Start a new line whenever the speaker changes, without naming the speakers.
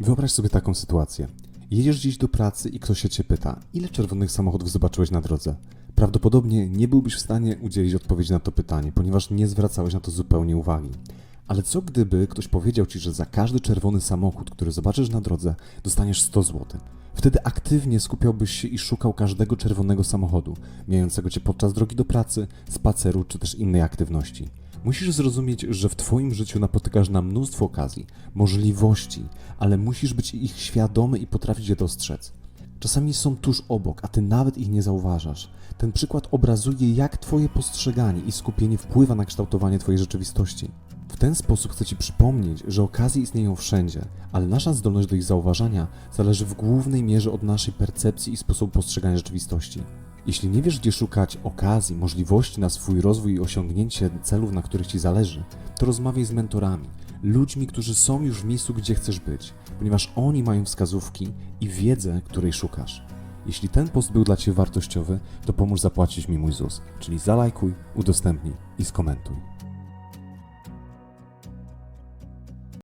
Wyobraź sobie taką sytuację. Jedziesz dziś do pracy i ktoś się cię pyta, ile czerwonych samochodów zobaczyłeś na drodze? Prawdopodobnie nie byłbyś w stanie udzielić odpowiedzi na to pytanie, ponieważ nie zwracałeś na to zupełnie uwagi. Ale co gdyby ktoś powiedział ci, że za każdy czerwony samochód, który zobaczysz na drodze, dostaniesz 100 zł? Wtedy aktywnie skupiałbyś się i szukał każdego czerwonego samochodu, mijającego cię podczas drogi do pracy, spaceru czy też innej aktywności. Musisz zrozumieć, że w Twoim życiu napotykasz na mnóstwo okazji, możliwości, ale musisz być ich świadomy i potrafić je dostrzec. Czasami są tuż obok, a Ty nawet ich nie zauważasz. Ten przykład obrazuje, jak Twoje postrzeganie i skupienie wpływa na kształtowanie Twojej rzeczywistości. W ten sposób chcę Ci przypomnieć, że okazje istnieją wszędzie, ale nasza zdolność do ich zauważania zależy w głównej mierze od naszej percepcji i sposobu postrzegania rzeczywistości. Jeśli nie wiesz, gdzie szukać okazji, możliwości na swój rozwój i osiągnięcie celów, na których Ci zależy, to rozmawiaj z mentorami, ludźmi, którzy są już w miejscu, gdzie chcesz być, ponieważ oni mają wskazówki i wiedzę, której szukasz. Jeśli ten post był dla Ciebie wartościowy, to pomóż zapłacić mi mój ZUS, czyli zalajkuj, udostępnij i skomentuj.